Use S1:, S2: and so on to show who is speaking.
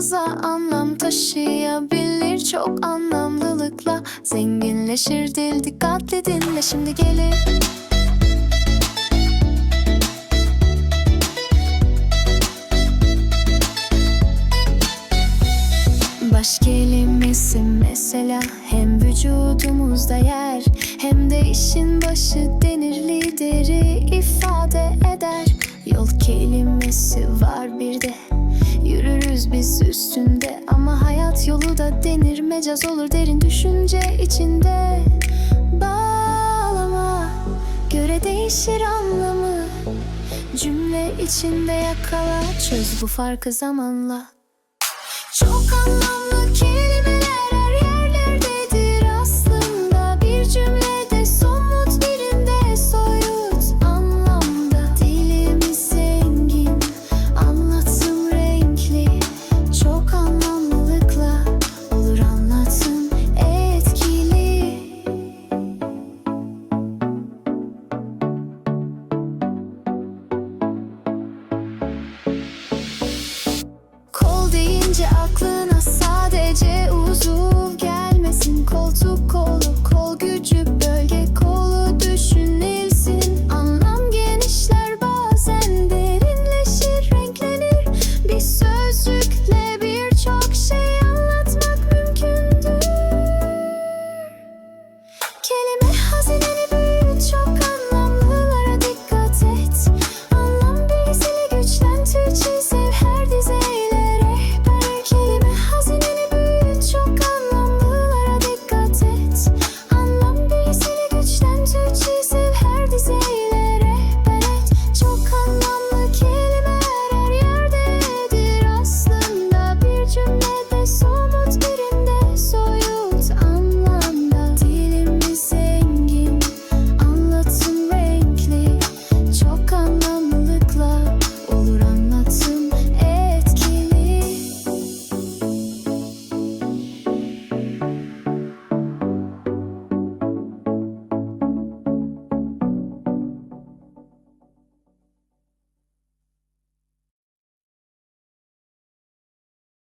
S1: fazla anlam taşıyabilir. Çok anlamlılıkla zenginleşir. Dil Dikkatli dinle şimdi gelir. Baş kelimesi mesela hem vücudumuzda yer Hem de işin başı denir lideri Biz üstünde ama hayat yolu da denir Mecaz olur derin düşünce içinde. Bağlama göre değişir anlamı. Cümle içinde yakala çöz bu farkı zamanla. Çok anlamlı kelime Sadece aklına sadece